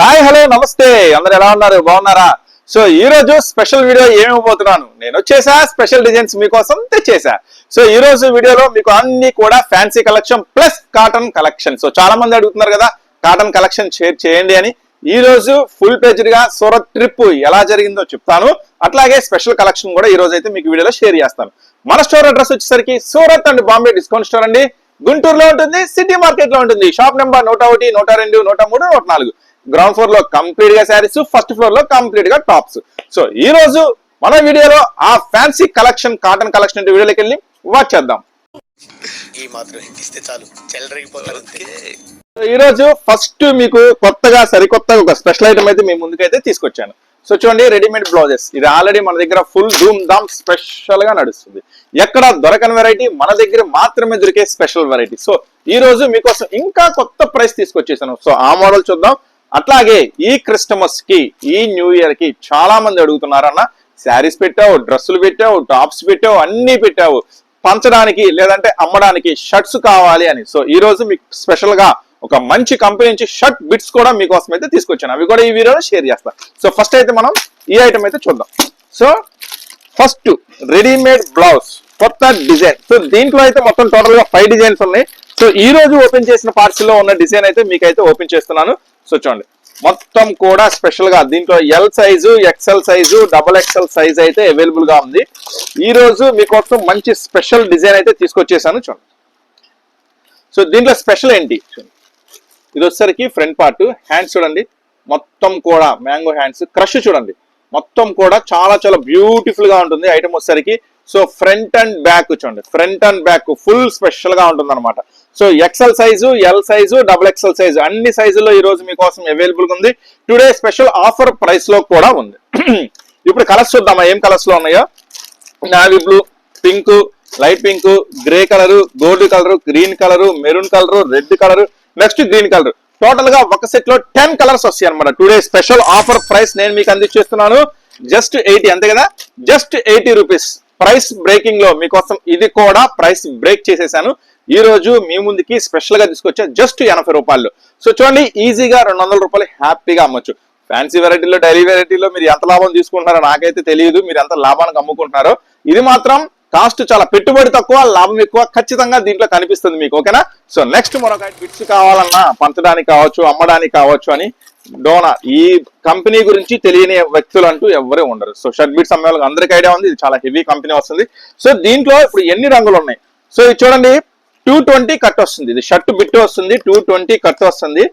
Hi hello నమస్తే. అందరు ఎలా ఉన్నారు? బాగున్నారా? సో ఈ రోజు స్పెషల్ వీడియో ఏమిపోతున్నాను నేను వచ్చేసా స్పెషల్ డిజైన్స్ మీకోసం తెచ్చేసా. సో ఈ రోజు వీడియోలో మీకు అన్ని కూడా fancy collection plus cotton collection. So చాలా మంది అడుగుతున్నారు కదా కాటన్ కలెక్షన్ షేర్ చేయండి అని. ఈ రోజు ఫుల్ పేజ్డ్గా సూరత్ ట్రిప్ ఎలా జరిగిందో చెప్తాను. అట్లాగే స్పెషల్ కలెక్షన్ కూడా ఈ రోజు అయితే మీకు వీడియోలో షేర్ చేస్తాను. మన స్టోర్ అడ్రస్ వచ్చేసరికి Surat and Bombay discount store అండి. గుంటూరులో ఉంటుంది సిటీ మార్కెట్లో ఉంటుంది. షాప్ నెంబర్ నూట ఒకటి నూట రెండు నూట మూడు నూట నాలుగు. గ్రౌండ్ ఫ్లోర్లో కంప్లీట్గా శారీస్ ఫస్ట్ ఫ్లోర్లో కంప్లీట్గా టాప్స్ సో ఈ రోజు మన వీడియోలో ఆ ఫ్యాన్సీ కలెక్షన్ కాటన్ కలెక్షన్ వీడియోలోకి వెళ్ళి వాచ్ చేద్దాం. ఈ మాత్రం ఇస్తే చాలు. ఈ రోజు ఫస్ట్ మీకు కొత్తగా సరికొత్తగా ఒక స్పెషల్ ఐటమ్ అయితే మీ ముందుకైతే తీసుకొచ్చాను. సో చూడండి రెడీమేడ్ బ్లౌజెస్ ఇది ఆల్రెడీ మన దగ్గర ఫుల్ ధూమ్ ధామ్ స్పెషల్గా నడుస్తుంది. ఎక్కడ దొరకని వెరైటీ మన దగ్గర మాత్రమే దొరికే స్పెషల్ వెరైటీ సో ఈ రోజు మీకోసం ఇంకా కొత్త ప్రైస్ తీసుకొచ్చేసాను. సో ఆ మోడల్ చూద్దాం. అట్లాగే ఈ క్రిస్టమస్కి ఈ న్యూ ఇయర్కి చాలా మంది అడుగుతున్నారన్న. శారీస్ పెట్టావు డ్రెస్సులు పెట్టావు టాప్స్ పెట్టావు అన్ని పెట్టావు. పంచడానికి లేదంటే అమ్మడానికి షర్ట్స్ కావాలి అని. సో ఈ రోజు మీకు స్పెషల్గా ఒక మంచి కంపెనీ నుంచి షర్ట్ బిట్స్ కూడా మీకోసం అయితే తీసుకొచ్చాను. అవి కూడా ఈ వీడియోలో షేర్ చేస్తా. సో ఫస్ట్ అయితే మనం ఈ ఐటమ్ అయితే చూద్దాం. సో ఫస్ట్ రెడీమేడ్ బ్లౌజ్ కొత్త డిజైన్ సో దీంట్లో అయితే మొత్తం టోటల్గా ఫైవ్ డిజైన్స్ ఉన్నాయి. సో ఈ రోజు ఓపెన్ చేసిన పార్సిల్లో ఉన్న డిజైన్ అయితే మీకైతే ఓపెన్ చేస్తున్నాను. సో చూడండి మొత్తం కూడా స్పెషల్గా దీంట్లో L size XL size double XL size అయితే అవైలబుల్గా ఉంది. ఈ రోజు మీకోసం మంచి స్పెషల్ డిజైన్ అయితే తీసుకొచ్చేసాను చూడండి. సో దీంట్లో స్పెషల్ ఏంటి? చూడండి ఇది వచ్చేసరికి ఫ్రంట్ పార్ట్ హ్యాండ్స్ చూడండి. మొత్తం కూడా మ్యాంగో హ్యాండ్స్ క్రష్ చూడండి. మొత్తం కూడా చాలా చాలా బ్యూటిఫుల్గా ఉంటుంది ఐటమ్ వచ్చేసరికి. సో ఫ్రంట్ అండ్ బ్యాక్ చూడండి ఫ్రంట్ అండ్ బ్యాక్ ఫుల్ స్పెషల్గా ఉంటుంది అనమాట so XL size L size double XL size అన్ని సైజుల్లో ఈ రోజు మీకోసం అవైలబుల్ ఉంది. టుడే స్పెషల్ ఆఫర్ ప్రైస్లో కూడా ఉంది. ఇప్పుడు కలర్స్ చూద్దామా ఏం కలర్స్లో ఉన్నాయో? Navy blue pink light pink grey colour gold colour green colour maroon colour red colour next green colour టోటల్గా ఒక సెట్లో టెన్ కలర్స్ వస్తాయి అనమాట టుడే స్పెషల్ ఆఫర్ ప్రైస్ నేను మీకు అందించేస్తున్నాను. జస్ట్ ఎయిటీ అంతే కదా? జస్ట్ ఎయిటీ రూపీస్ ప్రైస్ బ్రేకింగ్లో మీకోసం ఇది కూడా ప్రైస్ బ్రేక్ చేసేసాను. ఈ రోజు మీ ముందుకి స్పెషల్గా తీసుకొచ్చా జస్ట్ ఎనభై రూపాయలు. సో చూడండి ఈజీగా రెండు వందల రూపాయలు హ్యాపీగా అమ్మొచ్చు. ఫ్యాన్సీ వెరైటీలో డైలీ వెరైటీలో మీరు ఎంత లాభం తీసుకుంటున్నారో నాకైతే తెలియదు మీరు ఎంత లాభానికి అమ్ముకుంటున్నారో. ఇది మాత్రం కాస్ట్ చాలా పెట్టుబడి తక్కువ లాభం ఎక్కువ ఖచ్చితంగా దీంట్లో కనిపిస్తుంది మీకు ఓకేనా సో నెక్స్ట్ మరొక బిట్స్ కావాలన్నా పంచడానికి కావచ్చు అమ్మడానికి కావచ్చు అని డోనా ఈ కంపెనీ గురించి తెలియని వ్యక్తులు అంటూ ఎవరే ఉండరు. సో షర్ట్ బిట్స్ అమ్మే వాళ్ళకి అందరికీ ఐడియా ఉంది ఇది చాలా హెవీ కంపెనీ వస్తుంది. సో దీంట్లో ఇప్పుడు ఎన్ని రంగులు ఉన్నాయి? సో ఇది చూడండి టూ ట్వంటీ కట్ వస్తుంది. ఇది షర్ట్ బిట్ వస్తుంది టూ ట్వంటీ కట్ వస్తుంది.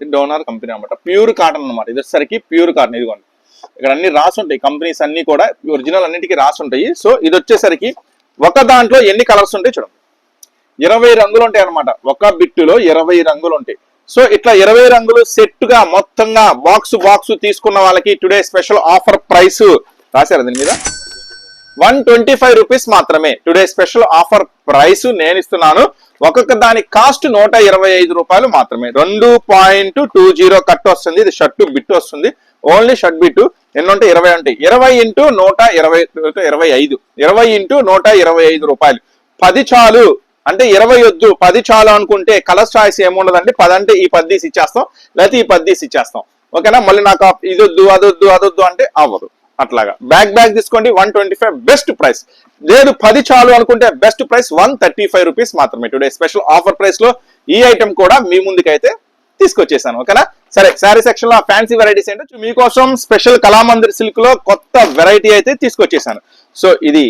ఇది డోనార్ కంపెనీ అనమాట ప్యూర్ కాటన్ అన్నమాట. ఇది వచ్చేసరికి ప్యూర్ కాటన్. ఇదిగోండి. ఇక్కడ అన్ని రాసి ఉంటాయి. కంపెనీస్ అన్ని కూడా ఒరిజినల్ అన్నిటికీ రాసి ఉంటాయి. సో ఇది వచ్చేసరికి ఒక దాంట్లో ఎన్ని కలర్స్ ఉంటాయి చూడండి. ఇరవై రంగులు ఉంటాయి అనమాట ఒక బిట్టులో ఇరవై రంగులు ఉంటాయి. సో ఇట్లా ఇరవై రంగులు సెట్గా మొత్తంగా బాక్స్ బాక్స్ తీసుకున్న వాళ్ళకి టుడే స్పెషల్ ఆఫర్ ప్రైస్ రాశారు దీని మీద? వన్ ట్వంటీ ఫైవ్ రూపీస్ మాత్రమే. టుడే స్పెషల్ ఆఫర్ ప్రైస్ నేను ఇస్తున్నాను. ఒక్కొక్క దాని కాస్ట్ నూట ఇరవై ఐదు రూపాయలు మాత్రమే. రెండు పాయింట్ టూ జీరో కట్ వస్తుంది. ఇది షర్ట్ బిట్ వస్తుంది. Only shirt bit. ఎన్ని ఉంటాయి ఇరవై ఉంటాయి ఇరవై ఇంటూ నూట ఇరవై ఇరవై ఐదు. ఇరవై ఇంటూ నూట ఇరవై ఐదు రూపాయలు. పది చాలు. అంటే ఇరవై వద్దు. పది చాలు అనుకుంటే కలర్ చాయిస్ ఏముండదండి? పది అంటే ఈ పది తీసి ఇచ్చేస్తాం. లేకపోతే ఈ పది తీసి ఇచ్చేస్తాం. ఓకేనా? మళ్ళీ నాకు ఇది వద్దు అదొద్దు అదొద్దు అంటే అవ్వదు. అట్లాగా. బ్యాక్ బ్యాగ్ తీసుకోండి one twenty five best price లేదు పది చాలు అనుకుంటే best price one thirty five rupees మాత్రమే. టుడే స్పెషల్ ఆఫర్ ప్రైస్లో ఈ ఐటమ్ కూడా మీ ముందుకైతే తీసుకొచ్చేసాను. ఓకేనా? సరే శారీ సెక్షన్లో ఫ్యాన్సీ వెరైటీస్ ఏంటో మీకోసం స్పెషల్ కళామందిర్ సిల్క్లో కొత్త వెరైటీ అయితే తీసుకొచ్చేసాను. సో ఇది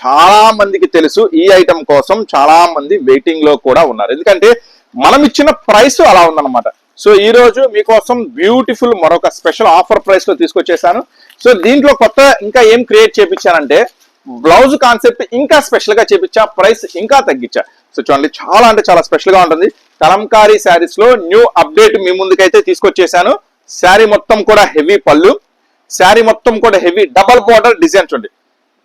చాలా మందికి తెలుసు ఈ ఐటమ్ కోసం చాలా మంది వెయిటింగ్లో కూడా ఉన్నారు. ఎందుకంటే మనం ఇచ్చిన ప్రైస్ అలా ఉందన్నమాట. సో ఈ రోజు మీకోసం బ్యూటిఫుల్ మరొక స్పెషల్ ఆఫర్ ప్రైస్లో తీసుకొచ్చేసాను. సో దీంట్లో కొత్త ఇంకా ఏం క్రియేట్ చేపించానంటే బ్లౌజ్ కాన్సెప్ట్ ఇంకా స్పెషల్గా చేపించా ప్రైస్ ఇంకా తగ్గించా. సో చూడండి చాలా అంటే చాలా స్పెషల్గా ఉంటుంది. కలంకారీ శారీస్లో న్యూ అప్డేట్ మీ ముందుకైతే తీసుకొచ్చేసాను. శారీ మొత్తం కూడా హెవీ పళ్ళు. శారీ మొత్తం కూడా హెవీ డబల్ బార్డర్ డిజైన్ చూడండి.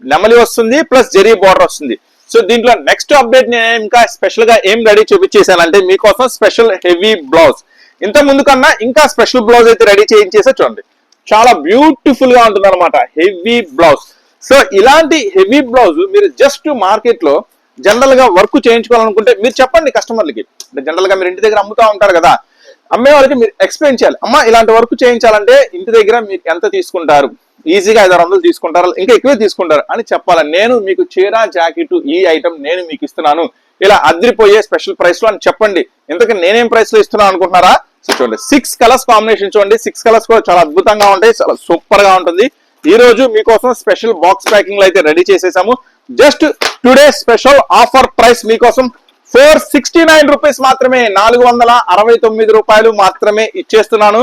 నెమలి వస్తుంది ప్లస్ జెరీ బార్డర్ వస్తుంది. సో దీంట్లో నెక్స్ట్ అప్డేట్ నేను ఇంకా స్పెషల్గా ఏం రెడీ చూపించేసానంటే మీకోసం స్పెషల్ హెవీ బ్లౌజ్ ఇంత ముందు కన్నా ఇంకా స్పెషల్ బ్లౌజ్ అయితే రెడీ చేయించేసా చూడండి. చాలా బ్యూటిఫుల్గా ఉంటుంది అనమాట హెవీ బ్లౌజ్ సో ఇలాంటి హెవీ బ్లౌజ్ మీరు జస్ట్ మార్కెట్లో జనరల్గా వర్క్ చేయించుకోవాలనుకుంటే మీరు చెప్పండి కస్టమర్లకి. అంటే జనరల్గా మీరు ఇంటి దగ్గర అమ్ముతా ఉంటారు కదా అమ్మే వాళ్ళకి మీరు ఎక్స్ప్లెయిన్ చేయాలి. అమ్మ ఇలాంటి వర్క్ చేయించాలంటే ఇంటి దగ్గర మీరు ఎంత తీసుకుంటారు? ఈజీగా ఐదు వందలు తీసుకుంటారు? ఇంకా ఎక్కువే తీసుకుంటారు? అని చెప్పాలి. నేను మీకు చీర జాకెట్ ఈ ఐటమ్ నేను మీకు ఇస్తున్నాను. ఇలా అదిరిపోయే స్పెషల్ ప్రైస్లో అని చెప్పండి. ఇంతకీ నేనేం ప్రైస్లో ఇస్తున్నాను అనుకుంటున్నారా? సో చూడండి. సిక్స్ కలర్స్ కాంబినేషన్ చూడండి. సిక్స్ కలర్స్ కూడా చాలా అద్భుతంగా ఉంటాయి. చాలా సూపర్గా ఉంటుంది. ఈ రోజు మీకోసం స్పెషల్ బాక్స్ ప్యాకింగ్ అయితే రెడీ చేసేసాము. Just today special offer price మీకోసం ఫోర్ సిక్స్టీ నైన్ రూపీస్ మాత్రమే నాలుగు వందల అరవై తొమ్మిది రూపాయలు మాత్రమే ఇచ్చేస్తున్నాను.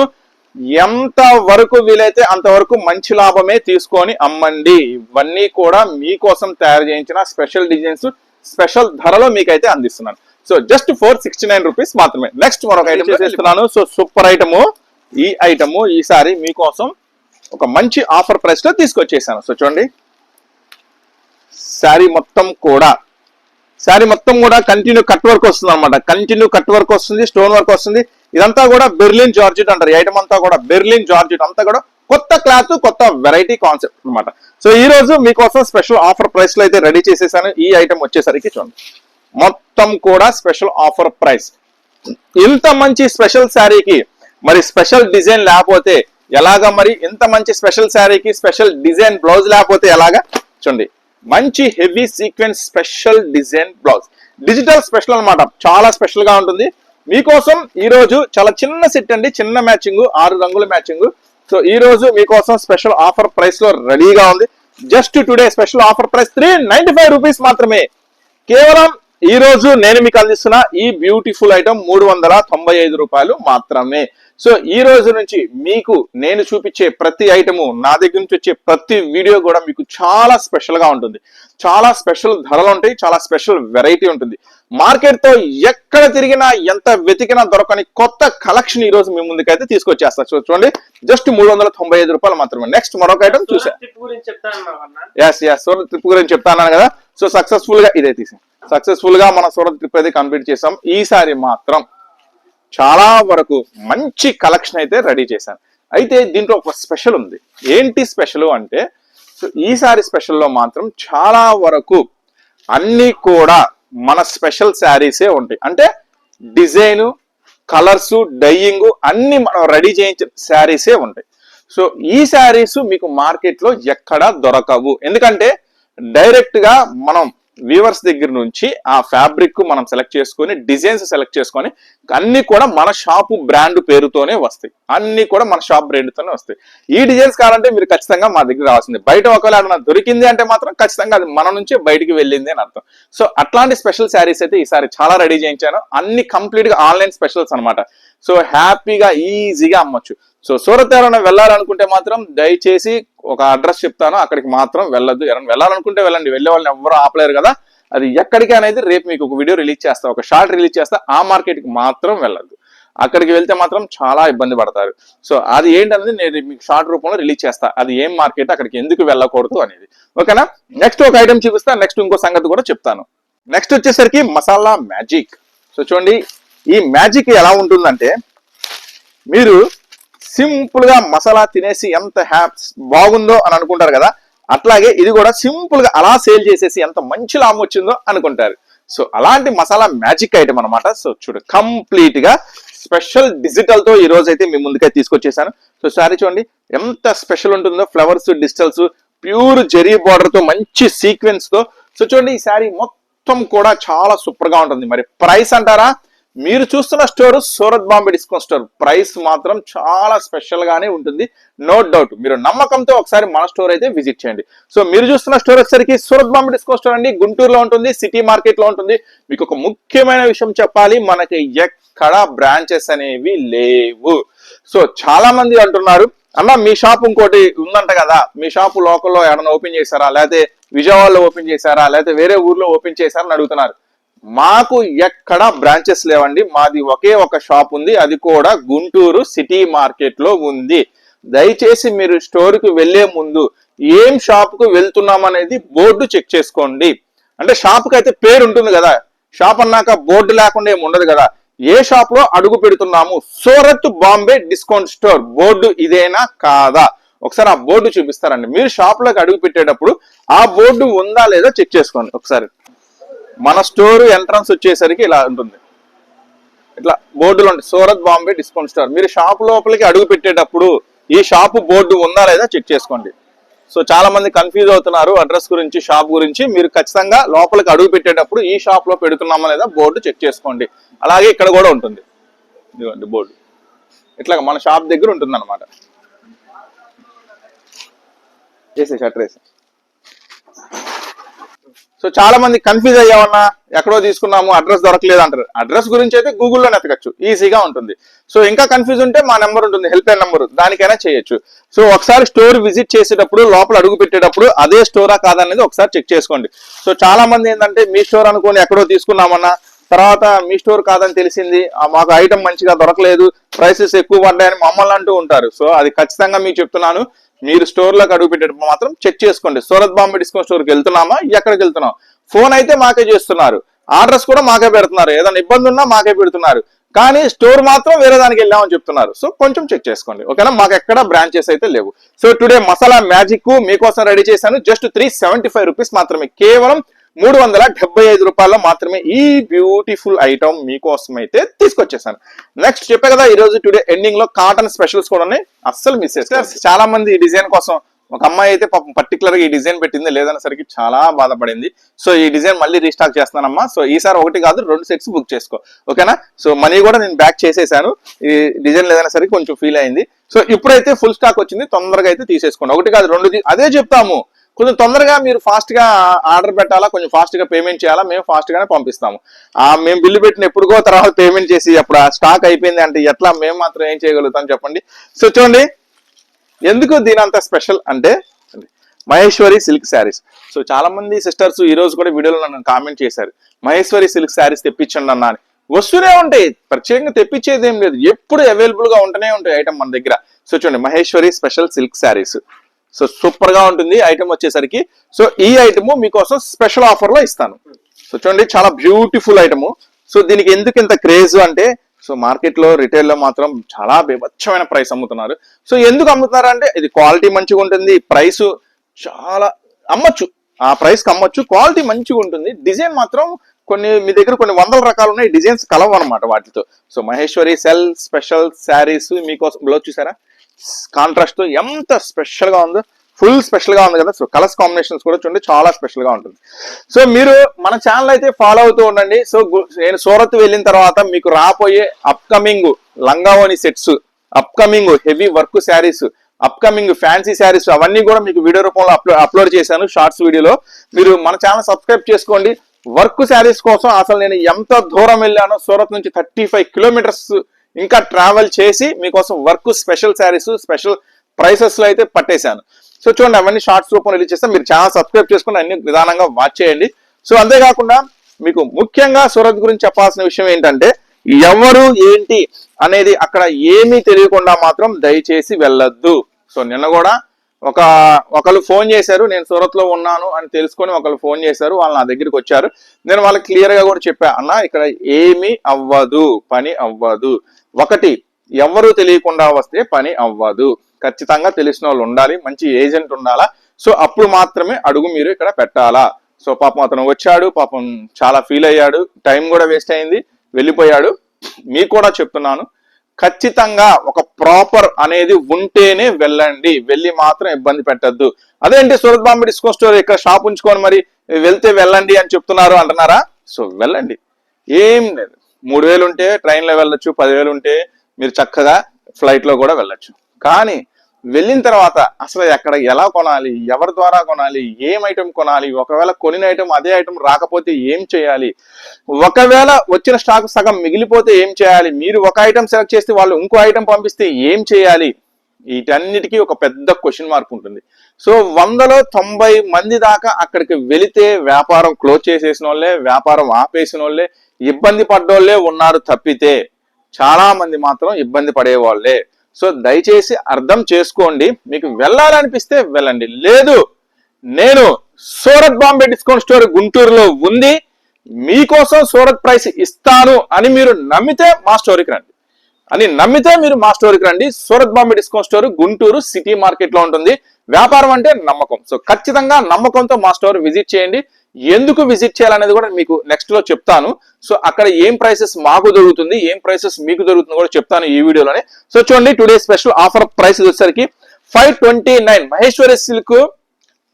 ఎంత వరకు వీలైతే అంతవరకు మంచి లాభమే తీసుకొని అమ్మండి. ఇవన్నీ కూడా మీకోసం తయారు చేయించిన స్పెషల్ డిజైన్స్ స్పెషల్ ధరలో మీకైతే అందిస్తున్నాను. So just four sixty nine rupees మాత్రమే. నెక్స్ట్ మరొక ఐటమ్ చేసేస్తున్నాను సో సూపర్ ఐటము ఈ ఐటము ఈసారి మీకోసం ఒక మంచి ఆఫర్ ప్రైస్లో తీసుకొచ్చేసాను. సో చూడండి. శారీ మొత్తం కూడా. శారీ మొత్తం కూడా కంటిన్యూ కట్ వర్క్ వస్తుంది అనమాట కంటిన్యూ కట్ వర్క్ వస్తుంది స్టోన్ వర్క్ వస్తుంది. ఇదంతా కూడా బెర్లిన్ జార్జెట్ అంటారు. ఈ ఐటమ్ అంతా కూడా బెర్లిన్ జార్జెట్ అంతా కూడా కొత్త క్లాత్ కొత్త వెరైటీ కాన్సెప్ట్ అన్నమాట. సో ఈ రోజు మీకోసం స్పెషల్ ఆఫర్ ప్రైస్లో అయితే రెడీ చేసేసాను. ఈ ఐటమ్ వచ్చేసరికి చూడండి. మొత్తం కూడా స్పెషల్ ఆఫర్ ప్రైస్. ఇంత మంచి స్పెషల్ శారీకి మరి స్పెషల్ డిజైన్ లేకపోతే ఎలాగా మరి ఇంత మంచి స్పెషల్ శారీకి స్పెషల్ డిజైన్ బ్లౌజ్ లేకపోతే ఎలాగా? చూడండి. మంచి heavy sequence special design blouse. Digital special అన్నమాట. చాలా స్పెషల్గా ఉంటుంది. మీకోసం ఈరోజు చాలా చిన్న సెట్ అండి. చిన్న మ్యాచింగ్ ఆరు రంగుల మ్యాచింగ్. సో ఈ రోజు మీకోసం స్పెషల్ ఆఫర్ ప్రైస్లో రెడీగా ఉంది. Just today special offer price three ninety five rupees మాత్రమే. కేవలం ఈ రోజు నేను మీకు అందిస్తున్న ఈ బ్యూటిఫుల్ ఐటమ్ మూడు వందల తొంభై ఐదు రూపాయలు మాత్రమే. సో ఈ రోజు నుంచి మీకు నేను చూపించే ప్రతి ఐటము నా దగ్గర నుంచి వచ్చే ప్రతి వీడియో కూడా మీకు చాలా స్పెషల్గా ఉంటుంది. చాలా స్పెషల్ ధరలు ఉంటాయి చాలా స్పెషల్ వెరైటీ ఉంటుంది. మార్కెట్తో ఎక్కడ తిరిగినా ఎంత వెతికినా దొరకని కొత్త కలెక్షన్ ఈ రోజు మీ ముందుకైతే తీసుకొచ్చేస్తా. చూడండి జస్ట్ మూడు వందల తొంభై ఐదు రూపాయలు మాత్రమే. నెక్స్ట్ మరొక ఐటమ్ చూసా. ఎస్ ఎస్ సూరత్ ట్రిప్ గురించి చెప్తాను కదా. సో సక్సెస్ఫుల్గా ఇదే తీసాం సక్సెస్ఫుల్గా మన సూరత్ ట్రిప్ అయితే కంప్లీట్ చేసాం ఈసారి మాత్రం చాలా వరకు మంచి కలెక్షన్ అయితే రెడీ చేశాను. అయితే దీంట్లో ఒక స్పెషల్ ఉంది. ఏంటి స్పెషల్ అంటే సో ఈసారి స్పెషల్లో మాత్రం చాలా వరకు అన్నీ కూడా మన స్పెషల్ శారీసే ఉంటాయి. అంటే డిజైను కలర్స్ డయ్యింగ్ అన్ని మనం రెడీ చేయించిన శారీసే ఉంటాయి. సో ఈ శారీస్ మీకు మార్కెట్లో ఎక్కడా దొరకవు. ఎందుకంటే డైరెక్ట్గా మనం వీవర్స్ దగ్గర నుంచి ఆ ఫ్యాబ్రిక్ మనం సెలెక్ట్ చేసుకొని డిజైన్స్ సెలెక్ట్ చేసుకొని అన్ని కూడా మన షాపు బ్రాండ్ పేరుతోనే వస్తాయి. అన్ని కూడా మన షాప్ బ్రాండ్తోనే వస్తాయి. ఈ డిజైన్స్ కావాలంటే మీరు ఖచ్చితంగా మా దగ్గర రావాల్సింది. బయట ఒకవేళ ఏమైనా దొరికింది అంటే మాత్రం ఖచ్చితంగా అది మన నుంచే బయటికి వెళ్ళింది అని అర్థం. సో అట్లాంటి స్పెషల్ శారీస్ అయితే ఈసారి చాలా రెడీ చేయించాను. అన్ని కంప్లీట్గా ఆన్లైన్ స్పెషల్స్ అన్నమాట. సో హ్యాపీగా ఈజీగా అమ్మొచ్చు. సో సూరత్ వెళ్ళాలనుకుంటే మాత్రం దయచేసి ఒక అడ్రస్ చెప్తాను. అక్కడికి మాత్రం వెళ్ళదు ఎవరైనా వెళ్ళాలనుకుంటే వెళ్ళండి. వెళ్ళే వాళ్ళని ఎవరు ఆపలేరు కదా. అది ఎక్కడికి అనేది రేపు మీకు ఒక వీడియో రిలీజ్ చేస్తా. ఒక షార్ట్ రిలీజ్ చేస్తా. ఆ మార్కెట్కి మాత్రం వెళ్ళదు అక్కడికి వెళ్తే మాత్రం చాలా ఇబ్బంది పడతారు. సో అది ఏంటనేది నేను మీకు షార్ట్ రూపంలో రిలీజ్ చేస్తా. అది ఏం మార్కెట్ అక్కడికి ఎందుకు వెళ్ళకూడదు అనేది. ఓకేనా? నెక్స్ట్ ఒక ఐటమ్ చూపిస్తా. నెక్స్ట్ ఇంకో సంగతి కూడా చెప్తాను. నెక్స్ట్ వచ్చేసరికి మసాలా మ్యాజిక్. సో చూడండి ఈ మ్యాజిక్ ఎలా ఉంటుందంటే మీరు సింపుల్గా మసాలా తినేసి ఎంత హ్యాప్ బాగుందో అని అనుకుంటారు కదా. అట్లాగే ఇది కూడా సింపుల్గా అలా సేల్ చేసేసి ఎంత మంచి లాభం వచ్చిందో అనుకుంటారు. సో అలాంటి మసాలా మ్యాజిక్ ఐటమ్ అన్నమాట. సో చూడు కంప్లీట్గా స్పెషల్ డిజిటల్తో ఈ రోజు అయితే మీ ముందుకైతే తీసుకొచ్చేసాను. సో సారీ చూడండి ఎంత స్పెషల్ ఉంటుందో ఫ్లవర్స్ డిజిటల్స్ ప్యూర్ జెరీ బార్డర్తో మంచి సీక్వెన్స్తో సో చూడండి ఈ శారీ మొత్తం కూడా చాలా సూపర్గా ఉంటుంది. మరి ప్రైస్ అంటారా? మీరు చూస్తున్న store Surat Bombay discount store. Price మాత్రం చాలా స్పెషల్ గానే ఉంటుంది. నో డౌట్ మీరు నమ్మకంతో ఒకసారి మన స్టోర్ అయితే విజిట్ చేయండి. సో మీరు చూస్తున్న స్టోర్ వచ్చేసరికి సూరత్ బాంబే డిస్కౌంట్ స్టోర్ అండి. గుంటూరులో ఉంటుంది సిటీ మార్కెట్లో ఉంటుంది. మీకు ఒక ముఖ్యమైన విషయం చెప్పాలి. మనకి ఎక్కడ బ్రాంచెస్ అనేవి లేవు. సో చాలా మంది అంటున్నారు అన్న మీ షాప్ ఇంకోటి ఉందంట కదా. మీ షాప్ లోకల్లో ఏమైనా ఓపెన్ చేశారా? లేకపోతే విజయవాడలో ఓపెన్ చేశారా? లేకపోతే వేరే ఊర్లో ఓపెన్ చేశారని అడుగుతున్నారు. మాకు ఎక్కడ బ్రాంచెస్ లేవండి. మాది ఒకే ఒక షాప్ ఉంది. అది కూడా గుంటూరు సిటీ మార్కెట్లో ఉంది. దయచేసి మీరు స్టోర్ వెళ్ళే వెళ్ళే ముందు ఏం షాప్కు వెళ్తున్నాం అనేది బోర్డు చెక్ చేసుకోండి. అంటే షాప్కి అయితే పేరు ఉంటుంది కదా. షాప్ అన్నాక బోర్డు లేకుండా ఏమి ఉండదు కదా. ఏ షాప్లో అడుగు పెడుతున్నాము? Surat Bombay discount store. Board ఇదేనా కాదా? ఒకసారి ఆ బోర్డు చూపిస్తారండి. మీరు షాప్లోకి అడుగు పెట్టేటప్పుడు ఆ బోర్డు ఉందా లేదా చెక్ చేసుకోండి. ఒకసారి మన స్టోర్ ఎంట్రన్స్ వచ్చేసరికి ఇలా ఉంటుంది. ఇట్లా బోర్డులు ఉంటాయి సూరత్ బాంబే డిస్కౌంట్ స్టోర్. మీరు షాప్ లోపలికి అడుగు పెట్టేటప్పుడు ఈ షాపు బోర్డు ఉందా లేదా చెక్ చేసుకోండి. సో చాలా మంది కన్ఫ్యూజ్ అవుతున్నారు అడ్రస్ గురించి షాప్ గురించి. మీరు ఖచ్చితంగా లోపలికి అడుగు పెట్టేటప్పుడు ఈ షాప్లో పెడుతున్నామా లేదా బోర్డు చెక్ చేసుకోండి. అలాగే ఇక్కడ కూడా ఉంటుంది. ఇదిగోండి బోర్డు. ఇట్లా మన షాప్ దగ్గర ఉంటుంది అనమాట చేసే షట్టర్ వేసే సో చాలా మంది కన్ఫ్యూజ్ అయ్యామన్నా ఎక్కడో తీసుకున్నాము అడ్రస్ దొరకలేదు అంటారు అడ్రస్ గురించి అయితే గూగుల్లో వెతకచ్చు ఈజీగా ఉంటుంది. సో ఇంకా కన్ఫ్యూజ్ ఉంటే మా నెంబర్ ఉంటుంది హెల్ప్ లైన్ నెంబర్ దానికైనా చేయొచ్చు. సో ఒకసారి స్టోర్ విజిట్ చేసేటప్పుడు లోపల అడుగు పెట్టేటప్పుడు అదే స్టోరా కాదనేది ఒకసారి చెక్ చేసుకోండి. సో చాలా మంది ఏంటంటే మీ స్టోర్ అనుకుని ఎక్కడో తీసుకున్నామన్నా తర్వాత మీ స్టోర్ కాదని తెలిసింది మాకు ఐటమ్ మంచిగా దొరకలేదు ప్రైసెస్ ఎక్కువ పడ్డాయని మమ్మల్ని అంటూ ఉంటారు. సో అది ఖచ్చితంగా మీకు చెప్తున్నాను. మీరు స్టోర్లోకి అడుగు పెట్టేటప్పుడు మాత్రం చెక్ చేసుకోండి. సూరత్ బాంబే డిస్కౌంట్ స్టోర్కి వెళ్తున్నామా? ఎక్కడికి వెళ్తున్నాం ఫోన్ అయితే మాకే చేస్తున్నారు. ఆర్డర్స్ కూడా మాకే పెడుతున్నారు. ఏదైనా ఇబ్బంది ఉన్నా మాకే పెడుతున్నారు. కానీ స్టోర్ మాత్రం వేరే దానికి వెళ్ళామని చెప్తున్నారు. సో కొంచెం చెక్ చేసుకోండి. ఓకేనా? మాకు ఎక్కడ బ్రాంచెస్ అయితే లేవు. సో టుడే మసాలా మ్యాజిక్ మీకోసం రెడీ చేశాను. Just three seventy five rupees మాత్రమే. కేవలం మూడు వందల డెబ్బై ఐదు రూపాయల్లో మాత్రమే ఈ బ్యూటిఫుల్ ఐటమ్ మీకోసం అయితే తీసుకొచ్చేసాను. నెక్స్ట్ చెప్పే కదా ఈ రోజు టుడే ఎండింగ్లో కాటన్ స్పెషల్స్ కూడా ఉన్నాయి. అస్సలు మిస్ చేస్తారు చాలా మంది ఈ డిజైన్ కోసం ఒక అమ్మాయి అయితే పాపం పర్టికులర్గా ఈ డిజైన్ పెట్టింది లేదనేసరికి చాలా బాధపడింది. సో ఈ డిజైన్ మళ్ళీ రీస్టాక్ చేస్తున్నానమ్మా. సో ఈసారి ఒకటి కాదు రెండు సెట్స్ బుక్ చేసుకో. ఓకేనా? సో మనీ కూడా నేను బ్యాక్ చేసేసాను. ఈ డిజైన్ లేదనేసరికి కొంచెం ఫీల్ అయింది. సో ఇప్పుడైతే ఫుల్ స్టాక్ వచ్చింది తొందరగా అయితే తీసేసుకోండి. ఒకటి కాదు రెండు అదే చెప్తాము. కొంచెం తొందరగా మీరు ఫాస్ట్గా ఆర్డర్ పెట్టాలా కొంచెం ఫాస్ట్గా పేమెంట్ చేయాలా మేము ఫాస్ట్గానే పంపిస్తాము. ఆ మేము బిల్లు పెట్టిన ఎప్పుడుకో తర్వాత పేమెంట్ చేసి అప్పుడు ఆ స్టాక్ అయిపోయింది అంటే ఎట్లా మేము మాత్రం ఏం చేయగలుగుతాం చెప్పండి. సో చూడండి ఎందుకు దీని అంత స్పెషల్ అంటే మహేశ్వరి సిల్క్ శారీస్. సో చాలా మంది సిస్టర్స్ ఈ రోజు కూడా వీడియోలో నన్ను కామెంట్ చేశారు. మహేశ్వరి సిల్క్ శారీస్ తెప్పించండి అన్నా అని. వస్తూనే ఉంటాయి ప్రత్యేకంగా తెప్పించేది ఏం లేదు. ఎప్పుడు అవైలబుల్గా ఉంటూనే ఉంటాయి ఐటమ్ మన దగ్గర. సో చూడండి Maheshwari special silk saris. So సూపర్గా ఉంటుంది ఐటమ్ వచ్చేసరికి. సో ఈ ఐటమ్ మీకోసం స్పెషల్ ఆఫర్లో ఇస్తాను. సో చూడండి చాలా బ్యూటిఫుల్ ఐటమ్. సో దీనికి ఎందుకు ఇంత క్రేజ్ అంటే సో మార్కెట్లో రిటైల్లో మాత్రం చాలా బీభత్సమైన ప్రైస్ అమ్ముతున్నారు. సో ఎందుకు అమ్ముతున్నారు అంటే ఇది క్వాలిటీ మంచిగా ఉంటుంది ప్రైస్ చాలా అమ్మచ్చు. ఆ ప్రైస్కి అమ్మచ్చు క్వాలిటీ మంచిగా ఉంటుంది. డిజైన్ మాత్రం కొన్ని మీ దగ్గర కొన్ని వందల రకాలు ఉన్నాయి డిజైన్స్ కలవన్నమాట అనమాట వాటితో. సో మహేశ్వరి సెల్ స్పెషల్ శారీస్ మీకోసం బ్లౌజ్ చూసారా? కాంట్రాస్ట్తో ఎంత స్పెషల్గా ఉందో ఫుల్ స్పెషల్గా ఉంది కదా. సో కలర్స్ కాంబినేషన్స్ కూడా చూడండి చాలా స్పెషల్గా ఉంటుంది. సో మీరు మన ఛానల్ అయితే ఫాలో అవుతూ ఉండండి. సో నేను సూరత్ వెళ్ళిన తర్వాత మీకు రాబోయే upcoming లంగావోని sets upcoming heavy work saris upcoming fancy saris అవన్నీ కూడా మీకు వీడియో రూపంలో అప్లో అప్లోడ్ చేశాను షార్ట్స్ వీడియోలో. మీరు మన ఛానల్ సబ్స్క్రైబ్ చేసుకోండి. వర్క్ శారీస్ కోసం అసలు నేను ఎంత దూరం వెళ్ళానో సూరత్ నుంచి థర్టీ ఫైవ్ కిలోమీటర్స్ ఇంకా ట్రావెల్ చేసి మీకోసం వర్క్ స్పెషల్ శారీస్ స్పెషల్ ప్రైసెస్లో అయితే పట్టేశాను. సో చూడండి అవన్నీ షార్ట్స్ రూపంలో రిలీజ్ చేస్తే మీరు ఛానల్ సబ్స్క్రైబ్ చేసుకుని అన్ని విధానంగా వాచ్ చేయండి. సో అంతేకాకుండా మీకు ముఖ్యంగా సూరత్ గురించి చెప్పాల్సిన విషయం ఏంటంటే ఎవరు ఏంటి అనేది అక్కడ ఏమీ తెలియకుండా మాత్రం దయచేసి వెళ్ళొద్దు. సో నిన్న కూడా ఒక ఒకళ్ళు ఫోన్ చేశారు నేను సూరత్లో ఉన్నాను అని తెలుసుకొని ఒకళ్ళు ఫోన్ చేశారు వాళ్ళు నా దగ్గరికి వచ్చారు. నేను వాళ్ళకి క్లియర్గా కూడా చెప్పా అన్న ఇక్కడ ఏమీ అవ్వదు పని అవ్వదు. ఒకటి ఎవరు తెలియకుండా వస్తే పని అవ్వదు. ఖచ్చితంగా తెలిసిన వాళ్ళు ఉండాలి మంచి ఏజెంట్ ఉండాలా. సో అప్పుడు మాత్రమే అడుగు మీరు ఇక్కడ పెట్టాలా. సో పాపం అతను వచ్చాడు పాపం చాలా ఫీల్ అయ్యాడు టైం కూడా వేస్ట్ అయింది వెళ్ళిపోయాడు. మీకు కూడా చెప్తున్నాను ఖచ్చితంగా ఒక ప్రాపర్ అనేది ఉంటేనే వెళ్ళండి వెళ్ళి మాత్రం ఇబ్బంది పెట్టద్దు. అదేంటి సూరత్ బాంబే డిస్కో స్టోర్ ఇక్కడ షాప్ ఉంచుకొని మరి వెళ్తే వెళ్ళండి అని చెప్తున్నారు అంటున్నారా? సో వెళ్ళండి. ఏం లేదు. మూడు వేలు ఉంటే ట్రైన్లో వెళ్ళొచ్చు పదివేలు ఉంటే మీరు చక్కగా ఫ్లైట్లో కూడా వెళ్ళొచ్చు. కానీ వెళ్ళిన తర్వాత అసలు ఎక్కడ ఎలా కొనాలి ఎవరి ద్వారా కొనాలి ఏం ఐటెం కొనాలి ఒకవేళ కొనిన ఐటెం అదే ఐటెం రాకపోతే ఏం చేయాలి ఒకవేళ వచ్చిన స్టాక్ సగం మిగిలిపోతే ఏం చేయాలి మీరు ఒక ఐటెం సెలెక్ట్ చేస్తే వాళ్ళు ఇంకో ఐటమ్ పంపిస్తే ఏం చేయాలి వీటన్నిటికీ ఒక పెద్ద క్వశ్చన్ మార్క్ ఉంటుంది. సో వందలో తొంభై మంది దాకా అక్కడికి వెళితే వ్యాపారం క్లోజ్ చేసేసిన వాళ్ళే వ్యాపారం ఆపేసిన వాళ్ళే ఇబ్బంది పడ్డోళ్ళే ఉన్నారు తప్పితే చాలా మంది మాత్రం ఇబ్బంది పడేవాళ్ళే. సో దయచేసి అర్థం చేసుకోండి. మీకు వెళ్ళాలనిపిస్తే వెళ్ళండి. లేదు నేను సూరత్ బాంబే డిస్కౌంట్ స్టోర్ గుంటూరులో ఉంది. మీకోసం సూరత్ ప్రైస్ ఇస్తాను అని మీరు నమ్మితే మా స్టోరీకి రండి. అని నమ్మితే మీరు మా స్టోరీకి రండి. Surat Bombay discount store Guntur city మార్కెట్లో ఉంటుంది. వ్యాపారం అంటే నమ్మకం. సో ఖచ్చితంగా నమ్మకంతో మా స్టోర్ విజిట్ చేయండి. ఎందుకు విజిట్ చేయాలనేది కూడా మీకు నెక్స్ట్లో చెప్తాను. సో అక్కడ ఏం ప్రైసెస్ మాకు దొరుకుతుంది ఏం ప్రైసెస్ మీకు దొరుకుతుంది కూడా చెప్తాను ఈ వీడియోలోనే. సో చూడండి టుడే స్పెషల్ ఆఫర్ ప్రైస్ వచ్చేసరికి five twenty nine Maheshwari silk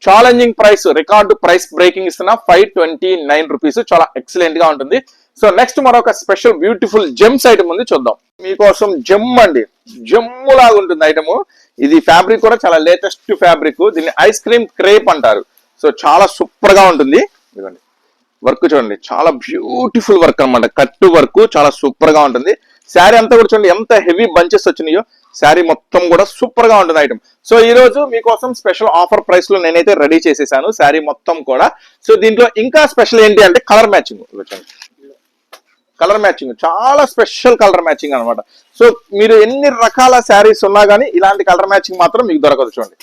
challenging price record price breaking ఇస్తున్న ఫైవ్ ట్వంటీ నైన్ రూపీస్ చాలా ఎక్సలెంట్గా ఉంటుంది. సో నెక్స్ట్ మరొక స్పెషల్ బ్యూటిఫుల్ జెమ్స్ ఐటమ్ ఉంది చూద్దాం. మీకోసం జెమ్ అండి. జమ్ము లాగా ఉంటుంది ఐటమ్ ఇది ఫ్యాబ్రిక్ కూడా చాలా లేటెస్ట్ ఫ్యాబ్రిక్ దీన్ని ఐస్ క్రీమ్ క్రేప్ అంటారు. సో చాలా సూపర్గా ఉంటుంది. ఇదిగోండి. వర్క్ చూడండి. చాలా బ్యూటిఫుల్ వర్క్ అన్నమాట. కట్టు వర్క్ చాలా సూపర్గా ఉంటుంది. శారీ అంతా కూడా చూడండి. ఎంత హెవీ బంచెస్ వచ్చినాయో శారీ మొత్తం కూడా సూపర్గా ఉంటుంది ఐటమ్. సో ఈ రోజు మీకోసం స్పెషల్ ఆఫర్ ప్రైస్లో నేనైతే రెడీ చేసేసాను శారీ మొత్తం కూడా. సో దీంట్లో ఇంకా స్పెషల్ ఏంటి అంటే కలర్ మ్యాచింగ్. Colour matching. చాలా స్పెషల్ కలర్ మ్యాచింగ్ అన్నమాట. సో మీరు ఎన్ని రకాల శారీస్ ఉన్నా కానీ ఇలాంటి కలర్ మ్యాచింగ్ మాత్రం మీకు దొరకదు చూడండి.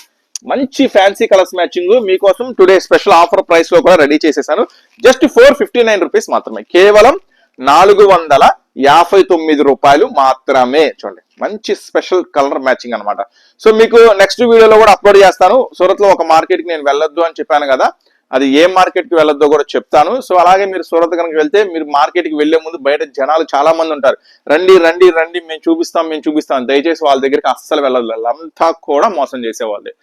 మంచి ఫ్యాన్సీ కలర్స్ మ్యాచింగ్ మీకోసం టుడే స్పెషల్ ఆఫర్ ప్రైస్లో కూడా రెడీ చేసేసాను. Just four fifty nine rupees మాత్రమే. కేవలం నాలుగు వందల యాభై తొమ్మిది రూపాయలు మాత్రమే. చూడండి మంచి స్పెషల్ కలర్ మ్యాచింగ్ అన్నమాట. సో మీకు నెక్స్ట్ వీడియోలో కూడా అప్లోడ్ చేస్తాను. సూరత్లో ఒక మార్కెట్కి నేను వెళ్ళొద్దు అని చెప్పాను కదా. అది ఏ మార్కెట్కి వెళ్ళొద్దో కూడా చెప్తాను. సో అలాగే మీరు సూరత్ కనుక వెళ్తే మీరు మార్కెట్కి వెళ్ళే ముందు బయట జనాలు చాలా మంది ఉంటారు. రండి రండి రండి మేము చూపిస్తాం మేము చూపిస్తాం. దయచేసి వాళ్ళ దగ్గరికి అస్సలు వెళ్ళదు వాళ్ళంతా కూడా మోసం చేసేవాళ్ళే.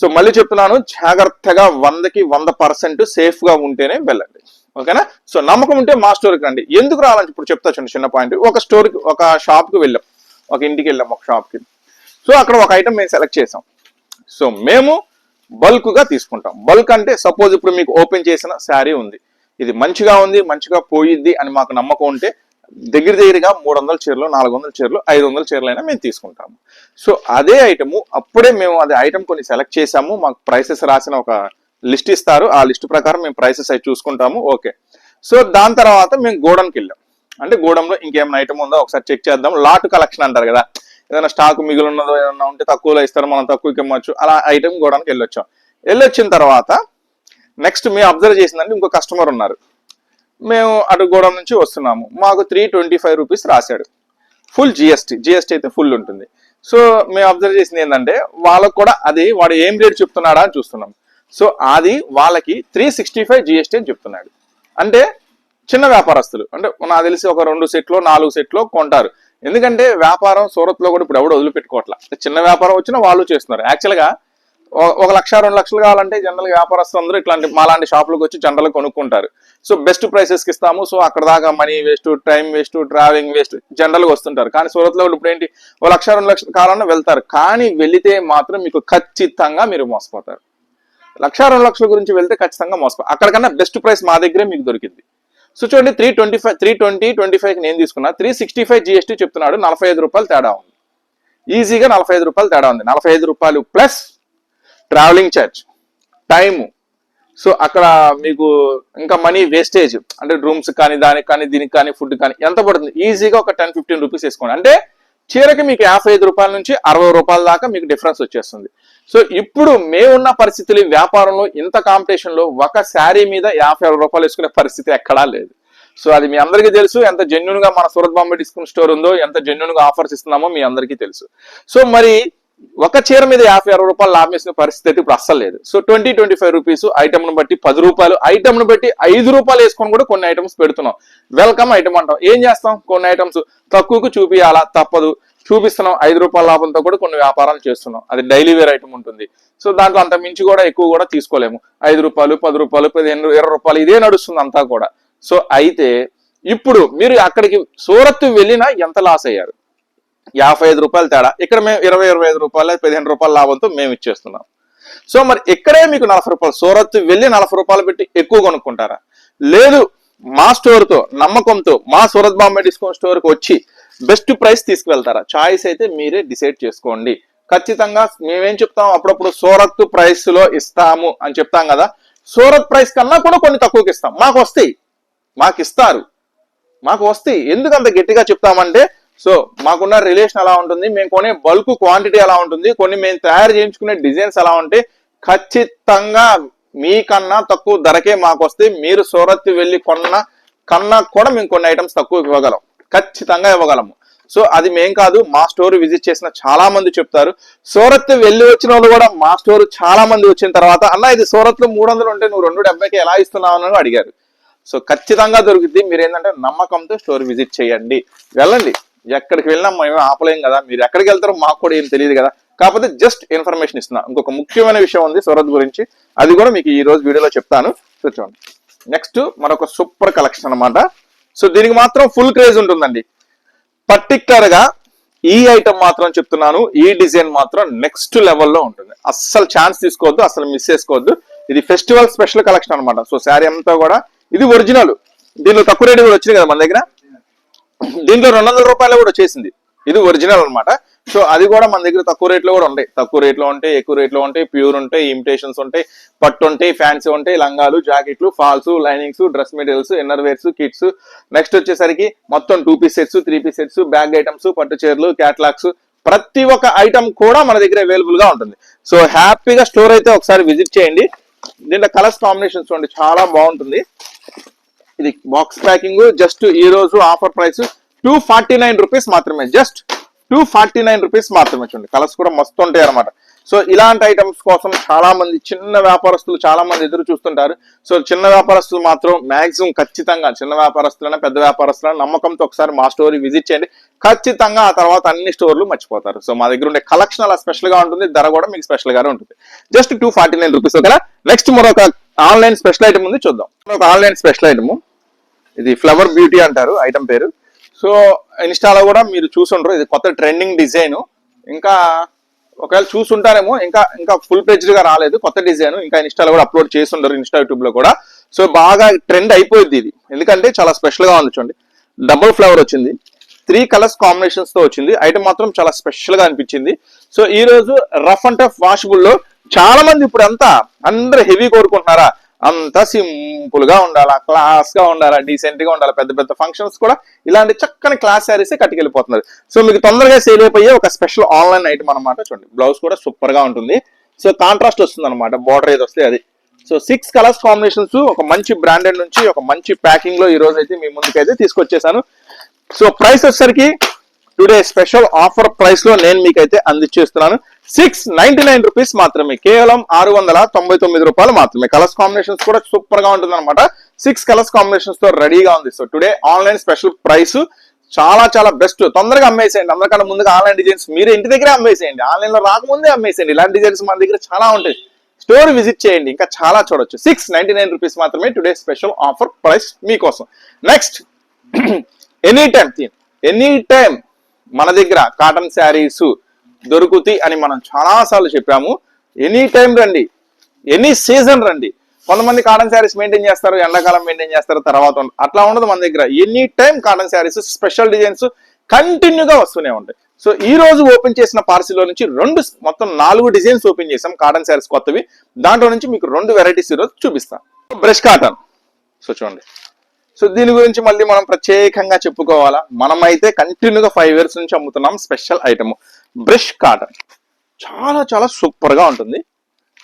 సో మళ్ళీ చెప్తున్నాను జాగ్రత్తగా వందకి వంద పర్సెంట్ సేఫ్గా ఉంటేనే వెళ్ళండి. ఓకేనా? సో నమ్మకం ఉంటే మా స్టోర్కి రండి. ఎందుకు రావాలని ఇప్పుడు చెప్తా చూడండి చిన్న పాయింట్. ఒక స్టోర్కి ఒక షాప్కి వెళ్ళాం. ఒక ఇంటికి వెళ్ళాం ఒక షాప్కి. సో అక్కడ ఒక ఐటమ్ మేము సెలెక్ట్ చేసాం. సో మేము బల్క్గా తీసుకుంటాం. బల్క్ అంటే సపోజ్ ఇప్పుడు మీకు ఓపెన్ చేసిన శారీ ఉంది. ఇది మంచిగా ఉంది మంచిగా పోయిద్ది అని మాకు నమ్మకం ఉంటే దగ్గర దగ్గరగా మూడు వందల చీరలు నాలుగు వందల చీరలు ఐదు వందల చీరలు అయినా మేము తీసుకుంటాము. సో అదే ఐటము అప్పుడే మేము అదే ఐటమ్ కొన్ని సెలెక్ట్ చేసాము మాకు ప్రైసెస్ రాసిన ఒక లిస్ట్ ఇస్తారు. ఆ లిస్ట్ ప్రకారం మేము ప్రైసెస్ అవి చూసుకుంటాము. ఓకే. సో దాని తర్వాత మేము గోడౌన్కి వెళ్ళాం. అంటే గోడంలో ఇంకేమైనా ఐటమ్ ఉందో? ఒకసారి చెక్ చేద్దాం. లాట్ కలెక్షన్ అంటారు కదా. ఏదైనా స్టాక్ మిగిలి ఉన్నదో ఏదైనా ఉంటే తక్కువలో ఇస్తారు మనం తక్కువకి ఇమ్మచ్చు అలా ఐటమ్ గోడానికి వెళ్ళొచ్చాం. వెళ్ళొచ్చిన తర్వాత నెక్స్ట్ మేము అబ్జర్వ్ చేసిందంటే ఇంకో కస్టమర్ ఉన్నారు. మేము అటు గోడం నుంచి వస్తున్నాము. మాకు త్రీ ట్వంటీ ఫైవ్ రూపీస్ రాశాడు ఫుల్ జిఎస్టీ జిఎస్టీ అయితే ఫుల్ ఉంటుంది. సో మేము అబ్జర్వ్ చేసింది ఏంటంటే వాళ్ళకు కూడా అది వాడు ఏం రేట్ చెప్తున్నాడా అని చూస్తున్నాం. సో అది వాళ్ళకి త్రీ సిక్స్టీ ఫైవ్ జిఎస్టీ అని చెప్తున్నాడు. అంటే చిన్న వ్యాపారస్తులు. అంటే నాకు తెలిసి ఒక రెండు సెట్లో నాలుగు సెట్లో కొంటారు. ఎందుకంటే వ్యాపారం సూరత్లో కూడా ఇప్పుడు ఎవడు వదిలిపెట్టుకోవట్లా. చిన్న వ్యాపారం వచ్చినా వాళ్ళు చేస్తున్నారు. యాక్చువల్గా ఒక- లక్ష రెండు లక్షలు కావాలంటే జనరల్ వ్యాపారస్తులు అందరూ ఇట్లాంటి మాలాంటి షాపులకు వచ్చి జనరల్ కొనుక్కుంటారు. సో బెస్ట్ ప్రైసెస్కి ఇస్తాము. సో అక్కడ దాకా money waste time waste travelling waste జనరల్గా వస్తుంటారు. కానీ సూరత్లో ఇప్పుడు ఏంటి? ఒక లక్ష రెండు లక్షలు కావాలన్నా వెళ్తారు. కానీ వెళితే మాత్రం మీకు ఖచ్చితంగా మీరు మోసపోతారు. లక్ష రెండు లక్షల గురించి వెళ్తే ఖచ్చితంగా మోసపో అక్కడికన్నా బెస్ట్ ప్రైస్ మా దగ్గరే మీకు దొరికింది సో చూడండి three twenty five three twenty twenty five నేను తీసుకున్నా. త్రీ సిక్స్టీ ఫైవ్ జిఎస్టీ చెప్తున్నాడు నలభై ఐదు రూపాయలు తేడా ఉంది. ఈజీగా నలభై ఐదు రూపాయలు తేడా ఉంది. నలభై ఐదు రూపాయలు plus travelling charge time so అక్కడ మీకు ఇంకా మనీ వేస్టేజ్ అంటే రూమ్స్ కానీ దానికి కానీ దీనికి కానీ ఫుడ్ కానీ ఎంత పడుతుంది? ఈజీగా ఒక టెన్ ఫిఫ్టీన్ రూపీస్ వేసుకోండి. అంటే చీరకి మీకు యాభై ఐదు రూపాయల నుంచి అరవై రూపాయల దాకా మీకు డిఫరెన్స్ వచ్చేస్తుంది. సో ఇప్పుడు మేమున్న పరిస్థితులు వ్యాపారంలో ఇంత కాంపిటీషన్లో ఒక శారీ మీద యాభై ఆరు రూపాయలు వేసుకునే పరిస్థితి ఎక్కడా లేదు. సో అది మీ అందరికీ తెలుసు. ఎంత జెన్యున్గా మన సూరత్ బాంబే డిస్కౌంట్ స్టోర్ ఉందో ఎంత జెన్యున్గా ఆఫర్స్ ఇస్తున్నామో మీ అందరికీ తెలుసు. సో మరి ఒక చీర మీద యాభై అరవై రూపాయలు లాభం వేసిన పరిస్థితి అయితే ఇప్పుడు అస్సలు లేదు. So twenty twenty five rupees ఐటమ్ను బట్టి పది రూపాయలు ఐటమ్ను బట్టి ఐదు రూపాయలు వేసుకొని కూడా కొన్ని ఐటమ్స్ పెడుతున్నాం. వెల్కమ్ ఐటమ్ అంటాం. ఏం చేస్తాం? కొన్ని ఐటమ్స్ తక్కువకు చూపియాలా? తప్పదు. చూపిస్తున్నాం. ఐదు రూపాయల లాభంతో కూడా కొన్ని వ్యాపారాలు చేస్తున్నాం. అది డైలీ వేర్ ఐటమ్ ఉంటుంది. సో దాంట్లో అంత మించి కూడా ఎక్కువ కూడా తీసుకోలేము. ఐదు రూపాయలు పది రూపాయలు పదిహేను ఇరవై రూపాయలు ఇదే నడుస్తుంది అంతా కూడా. సో అయితే ఇప్పుడు మీరు అక్కడికి సూరత్ వెళ్ళినా ఎంత లాస్ అయ్యారు? యాభై ఐదు రూపాయలు తేడా. ఇక్కడ మేము ఇరవై ఇరవై ఐదు రూపాయలు పదిహేను రూపాయల లాభంతో మేము ఇచ్చేస్తున్నాం. సో మరి ఇక్కడే మీకు నలభై రూపాయలు సూరత్ వెళ్ళి నలభై రూపాయలు పెట్టి ఎక్కువ కొనుక్కుంటారా? లేదు మా స్టోర్తో నమ్మకంతో మా సూరత్ బాంబే డిస్కౌంట్ స్టోర్కి వచ్చి బెస్ట్ ప్రైస్ తీసుకువెళ్తారా? చాయిస్ అయితే మీరే డిసైడ్ చేసుకోండి. ఖచ్చితంగా మేమేం చెప్తాం? అప్పుడప్పుడు సూరత్ ప్రైస్లో ఇస్తాము అని చెప్తాం కదా. సూరత్ ప్రైస్ కన్నా కూడా కొన్ని తక్కువకి ఇస్తాం. మాకు వస్తాయి. మాకు ఇస్తారు. మాకు వస్తాయి. ఎందుకు అంత గట్టిగా చెప్తామంటే సో మాకున్న రిలేషన్ ఎలా ఉంటుంది. మేము కొనే బల్క్ క్వాంటిటీ ఎలా ఉంటుంది. కొన్ని మేము తయారు చేయించుకునే డిజైన్స్ ఎలా ఉంటాయి ఖచ్చితంగా మీకన్నా తక్కువ ధరకే మాకు వస్తే మీరు సూరత్ వెళ్ళి కొన్న కన్నా కూడా మేము కొన్ని ఐటమ్స్ తక్కువ ఇవ్వగలం. ఖచ్చితంగా ఇవ్వగలము. సో అది మేం కాదు మా స్టోర్ విజిట్ చేసిన చాలా మంది చెప్తారు. సూరత్ వెళ్ళి వచ్చిన వాళ్ళు కూడా మా స్టోర్ చాలా మంది వచ్చిన తర్వాత అన్న ఇది సూరత్లో మూడు వందలు ఉంటే నువ్వు రెండు డెబ్బైకి ఎలా ఇస్తున్నావు? అని అడిగారు. సో ఖచ్చితంగా దొరుకుతుంది మీరు ఏంటంటే నమ్మకంతో స్టోర్ విజిట్ చేయండి. వెళ్ళండి. ఎక్కడికి వెళ్ళినా మేము ఆపలేం కదా మీరు ఎక్కడికి వెళ్తారో మాకు కూడా ఏం తెలియదు కదా. కాకపోతే జస్ట్ ఇన్ఫర్మేషన్ ఇస్తున్నా. ఇంకొక ముఖ్యమైన విషయం ఉంది సూరత్ గురించి. అది కూడా మీకు ఈ రోజు వీడియోలో చెప్తాను. చూడండి. నెక్స్ట్ మరొక సూపర్ కలెక్షన్ అన్నమాట. సో దీనికి మాత్రం ఫుల్ క్రేజ్ ఉంటుందండి. పర్టిక్యులర్గా ఈ ఐటమ్ మాత్రం చెప్తున్నాను. ఈ డిజైన్ మాత్రం నెక్స్ట్ లెవెల్లో ఉంటుంది. అస్సలు ఛాన్స్ తీసుకోవద్దు అసలు మిస్ చేసుకోవద్దు. ఇది ఫెస్టివల్ స్పెషల్ కలెక్షన్ అనమాట సో శారీ అంతా కూడా ఇది ఒరిజినల్ దీనిలో తక్కువ రేటు కూడా వచ్చింది కదా మన దగ్గర? దీంట్లో రెండు వందల రూపాయలు కూడా వచ్చేసింది. ఇది ఒరిజినల్ అన్నమాట. సో అది కూడా మన దగ్గర తక్కువ రేట్లో కూడా ఉంటాయి తక్కువ రేట్లో ఉంటాయి ఎక్కువ రేట్లో ఉంటాయి ప్యూర్ ఉంటాయి ఇమిటేషన్స్ ఉంటాయి పట్టు ఉంటాయి ఫ్యాన్సీ ఉంటాయి లంగాలు జాకెట్లు falls linings dress materials inner wears kits. Next వచ్చేసరికి మొత్తం two piece sets three piece sets bag items పట్టు చీరలు క్యాట్లాగ్స్ ప్రతి ఒక్క ఐటమ్ కూడా మన దగ్గర అవైలబుల్గా ఉంటుంది. సో హ్యాపీగా స్టోర్ అయితే ఒకసారి విజిట్ చేయండి. దీంట్లో కలర్స్ కాంబినేషన్స్ చూడండి చాలా బాగుంటుంది. ఇది బాక్స్ ప్యాకింగ్ జస్ట్ ఈ రోజు offer price two forty nine rupees మాత్రమే. Just two forty nine rupees మాత్రమే చూడండి. కలర్స్ కూడా మస్తు ఉంటాయి అనమాట సో ఇలాంటి ఐటమ్స్ కోసం చాలా మంది చిన్న వ్యాపారస్తులు చాలా మంది ఎదురు చూస్తుంటారు. సో చిన్న వ్యాపారస్తులు మాత్రం మాక్సిమం ఖచ్చితంగా చిన్న వ్యాపారస్తులైనా పెద్ద వ్యాపారస్తులైనా నమ్మకంతో ఒకసారి మా స్టోర్ విజిట్ చేయండి. ఖచ్చితంగా ఆ తర్వాత అన్ని స్టోర్లు మర్చిపోతారు. సో మా దగ్గర ఉండే కలెక్షన్ అలా స్పెషల్గా ఉంటుంది. ధర కూడా మీకు స్పెషల్ గానే ఉంటుంది. Just two forty nine rupees ఓకేనా నెక్స్ట్ మరొక ఆన్లైన్ స్పెషల్ ఐటమ్ ఉంది చూద్దాం. ఒక ఆన్లైన్ స్పెషల్ ఐటమ్ ఇది ఫ్లవర్ బ్యూటీ అంటారు ఐటమ్ పేరు. సో ఇన్స్టాలో కూడా మీరు చూసుండ్రు ఇది కొత్త ట్రెండింగ్ డిజైన్ ఇంకా ఒకవేళ చూసుంటారేమో ఇంకా ఇంకా ఫుల్ ప్లేజ్డ్గా రాలేదు కొత్త డిజైన్ ఇంకా ఇన్స్టాలో కూడా అప్లోడ్ చేస్తుంటారు ఇన్స్టా యూట్యూబ్లో కూడా. సో బాగా ట్రెండ్ అయిపోయింది ఇది. ఎందుకంటే చాలా స్పెషల్గా ఉంది చూడండి. డబుల్ ఫ్లవర్ వచ్చింది. త్రీ కలర్స్ కాంబినేషన్స్తో వచ్చింది. ఐటమ్ మాత్రం చాలా స్పెషల్గా అనిపించింది. సో ఈ రోజు రఫ్ అండ్ టఫ్ వాషబుల్లో చాలా మంది ఇప్పుడు అంతా అందరు హెవీ కోరుకుంటున్నారా? అంతా సింపుల్గా ఉండాలా. క్లాస్గా ఉండాలా డీసెంట్గా ఉండాలి. పెద్ద పెద్ద ఫంక్షన్స్ కూడా ఇలాంటి చక్కని క్లాస్ శారీస్ కట్టుకెళ్ళిపోతున్నారు. సో మీకు తొందరగా సేల్ అయిపోయే ఒక స్పెషల్ ఆన్లైన్ ఐటమ్ అనమాట చూడండి. బ్లౌజ్ కూడా సూపర్గా ఉంటుంది. సో కాంట్రాస్ట్ వస్తుంది అనమాట బార్డర్ ఏది వస్తే అది. సో సిక్స్ కలర్స్ కాంబినేషన్స్ ఒక మంచి బ్రాండెడ్ నుంచి ఒక మంచి ప్యాకింగ్లో ఈ రోజు అయితే మీ ముందుకైతే తీసుకొచ్చేసాను. సో ప్రైస్ వచ్చేసరికి టుడే స్పెషల్ ఆఫర్ ప్రైస్లో నేను మీకైతే అందించేస్తున్నాను. సిక్స్ నైన్టీ నైన్ రూపీస్ మాత్రమే. కేవలం ఆరు వందల తొంభై తొమ్మిది రూపాయలు మాత్రమే. కలర్స్ కాంబినేషన్స్ కూడా సూపర్గా ఉంటుంది అనమాట సిక్స్ కలర్స్ కాంబినేషన్స్తో రెడీగా ఉంది. So today online special price చాలా చాలా బెస్ట్ తొందరగా అమ్మేసేయండి. అందరికన్నా ముందుగా ఆన్లైన్ డిజైన్స్ మీరే ఇంటి దగ్గరే అమ్మేసేయండి. ఆన్లైన్లో రాకముందే అమ్మేసేయండి. ఇలాంటి డిజైన్స్ మన దగ్గర చాలా ఉంటాయి. స్టోర్ విజిట్ చేయండి. ఇంకా చాలా చూడొచ్చు. సిక్స్ నైన్టీ నైన్ రూపీస్ మాత్రమే టుడే స్పెషల్ ఆఫర్ ప్రైస్ మీకోసం. Next any time theme any time మన దగ్గర కాటన్ శారీస్ దొరుకుతాయి అని మనం చాలా సార్లు చెప్పాము. ఎనీ టైం రండి. ఎనీ సీజన్ రండి. కొంతమంది కాటన్ శారీస్ మెయింటైన్ చేస్తారు ఎండాకాలం మెయింటైన్ చేస్తారు తర్వాత అట్లా ఉండదు మన దగ్గర. Any time cotton saris special designs కంటిన్యూగా వస్తూనే ఉంటాయి. సో ఈ రోజు ఓపెన్ చేసిన పార్సిల్లో నుంచి రెండు మొత్తం నాలుగు డిజైన్స్ ఓపెన్ చేసాం కాటన్ శారీస్ కొత్తవి. దాంట్లో నుంచి మీకు రెండు వెరైటీస్ ఈరోజు చూపిస్తాను. Brush cotton. సో చూడండి. సో దీని గురించి మళ్ళీ మనం ప్రత్యేకంగా చెప్పుకోవాలా? మనమైతే కంటిన్యూగా ఫైవ్ ఇయర్స్ నుంచి అమ్ముతున్నాం స్పెషల్ ఐటమ్ బ్రష్ కాటన్ చాలా చాలా సూపర్గా ఉంటుంది.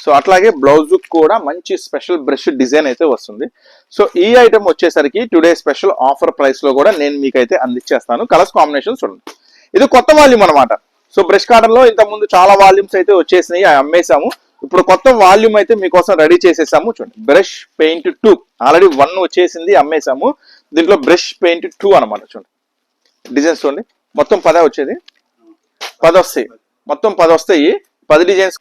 సో అట్లాగే బ్లౌజ్ కూడా మంచి స్పెషల్ బ్రష్ డిజైన్ అయితే వస్తుంది. సో ఈ ఐటమ్ వచ్చేసరికి టుడే స్పెషల్ ఆఫర్ ప్రైస్లో కూడా నేను మీకైతే అందించేస్తాను. కలర్స్ కాంబినేషన్స్ చూడండి. ఇది కొత్త వాల్యూమ్ అనమాట సో బ్రష్ కాటన్లో ఇంతకుముందు ముందు చాలా వాల్యూమ్స్ అయితే వచ్చేసినాయి. అవి అమ్మేశాము. ఇప్పుడు కొత్త వాల్యూమ్ అయితే మీకోసం రెడీ చేసేసాము. చూడండి brush paint two. Already one వచ్చేసింది అమ్మేసాము దీంట్లో బ్రష్ పెయింట్ టూ అనమాట చూడండి. డిజైన్స్ చూడండి. మొత్తం పదే వచ్చేది. పది వస్తాయి. మొత్తం పది వస్తాయి. పది డిజైన్స్.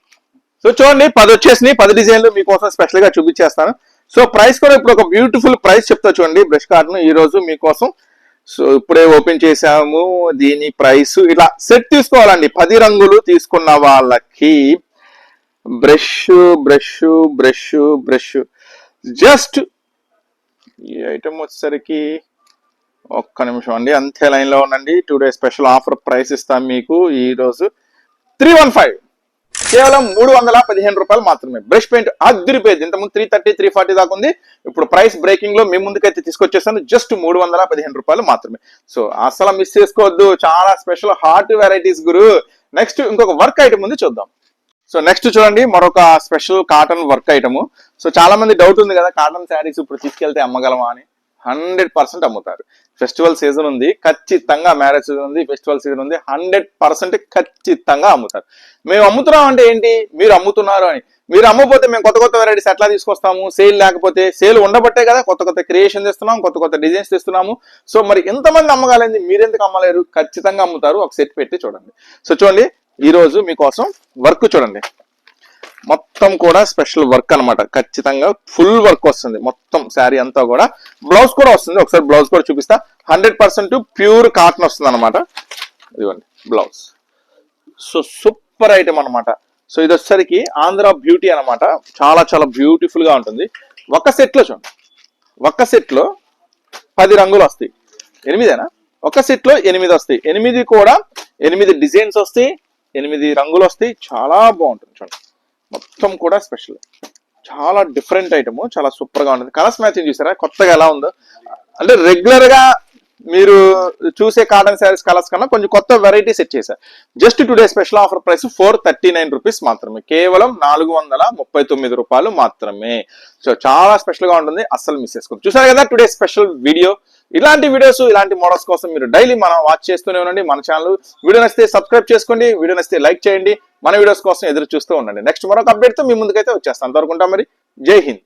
సో చూడండి పది వచ్చేసినాయి. పది డిజైన్లు మీకోసం స్పెషల్గా చూపించేస్తాను. సో ప్రైస్ కూడా ఇప్పుడు ఒక బ్యూటిఫుల్ ప్రైస్ చెప్తా చూడండి. బ్రష్ కార్డును ఈ రోజు మీకోసం. సో ఇప్పుడే ఓపెన్ చేసాము దీని ప్రైస్. ఇలా సెట్ తీసుకోవాలండి. పది రంగులు తీసుకున్న వాళ్ళకి brush brush brush brush. Just ఈ ఐటమ్ వచ్చేసరికి ఒక్క నిమిషం అండి. అంతే లైన్లో ఉండండి. Today special offer price ఇస్తాం మీకు. ఈరోజు త్రీ వన్ ఫైవ్. కేవలం మూడు వందల పదిహేను రూపాయలు మాత్రమే. బ్రష్ పెయింట్ అదిరిపోయింది ఇంతకుముందు త్రీ థర్టీ త్రీ ఫార్టీ దాకా ఉంది. ఇప్పుడు ప్రైస్ బ్రేకింగ్లో మీ ముందుకైతే తీసుకొచ్చేసాను. జస్ట్ మూడు వందల పదిహేను రూపాయలు మాత్రమే. సో అసలు మిస్ చేసుకోవద్దు. చాలా స్పెషల్ హాట్ వెరైటీస్ గురు. నెక్స్ట్ ఇంకొక వర్క్ ఐటమ్ ఉంది చూద్దాం. సో నెక్స్ట్ చూడండి మరొక special cotton work item. So చాలా మంది డౌట్ ఉంది కదా కాటన్ శారీస్ ఇప్పుడు తీసుకెళ్తే అమ్మగలమా అని. హండ్రెడ్ పర్సెంట్ అమ్ముతారు. ఫెస్టివల్ సీజన్ ఉంది ఖచ్చితంగా మ్యారేజ్ సీజన్ ఉంది ఫెస్టివల్ సీజన్ ఉంది హండ్రెడ్ పర్సెంట్ ఖచ్చితంగా అమ్ముతారు. మేము అమ్ముతున్నాం అంటే ఏంటి? మీరు అమ్ముతున్నారు అని. మీరు అమ్మకపోతే మేము కొత్త కొత్త వెరైటీస్ ఎట్లా తీసుకొస్తాము? సేల్ లేకపోతే సేల్ ఉండబట్టే కదా కొత్త కొత్త క్రియేషన్ తెస్తున్నాం కొత్త కొత్త డిజైన్స్ తెస్తున్నాము. సో మరి ఎంతమంది అమ్మగలింది మీరెందుకు అమ్మలేరు? ఖచ్చితంగా అమ్ముతారు. ఒక సెట్ పెట్టి చూడండి. సో చూడండి ఈరోజు మీకోసం వర్క్ చూడండి. మొత్తం కూడా స్పెషల్ వర్క్ అన్నమాట. ఖచ్చితంగా ఫుల్ వర్క్ వస్తుంది. మొత్తం శారీ అంతా కూడా. బ్లౌజ్ కూడా వస్తుంది. ఒకసారి బ్లౌజ్ కూడా చూపిస్తా. హండ్రెడ్ పర్సెంట్ ప్యూర్ కాటన్ వస్తుంది అనమాట ఇదిగోండి బ్లౌజ్ సో సూపర్ ఐటమ్ అనమాట సో ఇది వచ్చేసరికి ఆంధ్ర బ్యూటీ అనమాట చాలా చాలా బ్యూటిఫుల్గా ఉంటుంది. ఒక సెట్లో చూడండి. ఒక సెట్లో పది రంగులు వస్తాయి. ఎనిమిదేనా? ఒక సెట్లో ఎనిమిది వస్తాయి. ఎనిమిది కూడా ఎనిమిది డిజైన్స్ వస్తాయి. ఎనిమిది రంగులు వస్తాయి. చాలా బాగుంటుంది చూడండి. మొత్తం కూడా స్పెషల్. చాలా డిఫరెంట్ ఐటమ్. చాలా సూపర్గా ఉంటుంది. కలర్స్ మ్యాచింగ్ చూసారా? కొత్తగా ఎలా ఉందో. అంటే రెగ్యులర్గా మీరు చూసే కాటన్ శారీస్ కలర్స్ కన్నా కొంచెం కొత్త వెరైటీ సెట్ చేశారు. Just today special offer price four thirty nine rupees మాత్రమే. కేవలం నాలుగు వందల ముప్పై తొమ్మిది రూపాయలు మాత్రమే. సో చాలా స్పెషల్గా ఉంటుంది. అస్సలు మిస్ చేసుకోండి చూసారు కదా టుడే స్పెషల్ వీడియో ఇలాంటి వీడియోస్ ఇలాంటి మోడల్స్ కోసం మీరు డైలీ మనం వాచ్ చేస్తూనే ఉండండి మన ఛానల్ వీడియో నచ్చితే సబ్స్క్రైబ్ చేసుకోండి వీడియో నచ్చితే లైక్ చేయండి. మన వీడియోస్ కోసం ఎదురు చూస్తూ ఉండండి. నెక్స్ట్ మరొక అప్డేట్తో మీ ముందుకైతే వచ్చేస్తాను అంతవరకు ఉంటాం మరి. జై హింద్.